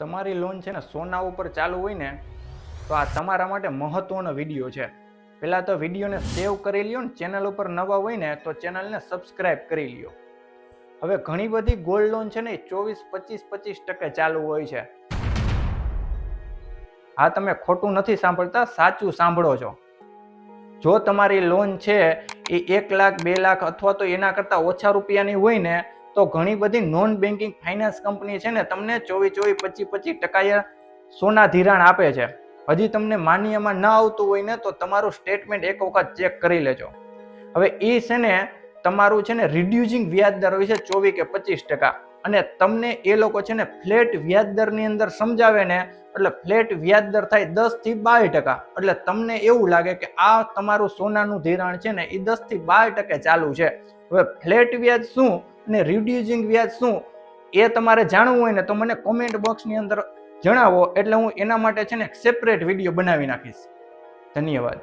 તમારી લોન છે ને સોના ઉપર ચાલુ હોય ને, તો આ તમારા માટે મહત્વનો વીડિયો છે. પહેલાં તો વિડીયોને સેવ કરી લ્યો ને ચેનલ ઉપર નવા હોય ને, તો ચેનલને સબસ્ક્રાઇબ કરી લ્યો. હવે ઘણી બધી ગોલ્ડ લોન છે ને, એ ચોવીસ, પચીસ પચીસ ટકે ચાલુ હોય છે. હા તમે ખોટું નથી સાંભળતા, સાચું સાંભળો છો. જો તમારી લોન છે એ એક લાખ, બે લાખ અથવા તો એના કરતાં ઓછા રૂપિયાની હોય ને તો ઘણી બધી નોન બેન્કિંગ ફાઇનાન્સ કંપની છે ને તમને ચોવીસ ચોવીસ પચીસ પચીસ ટકા સોના ધિરાણ આપે છે. હજી તમને માન્યમાં ન આવતું હોય ને તો તમારું સ્ટેટમેન્ટ એક વખત ચેક કરી લેજો. હવે એ છે ને તમારું છે ને રિડ્યુસિંગ વ્યાજ દર હોય છે ચોવીસ કે પચીસ ટકા. અને તમને એ લોકો છે ને ફ્લેટ વ્યાજ દરની અંદર સમજાવે ને, એટલે ફ્લેટ વ્યાજ દર થાય દસથી બાર ટકા. એટલે તમને એવું લાગે કે આ તમારું સોનાનું ધિરાણ છે ને એ દસથી બાર ટકે ચાલુ છે. હવે ફ્લેટ વ્યાજ શું? અને રિડ્યુસિંગ વ્યાજ શું એ તમારે જાણવું હોય ને તો મને કોમેન્ટ બોક્સની અંદર જણાવો. એટલે હું એના માટે છે ને સેપરેટ વીડિયો બનાવી નાખીશ. ધન્યવાદ.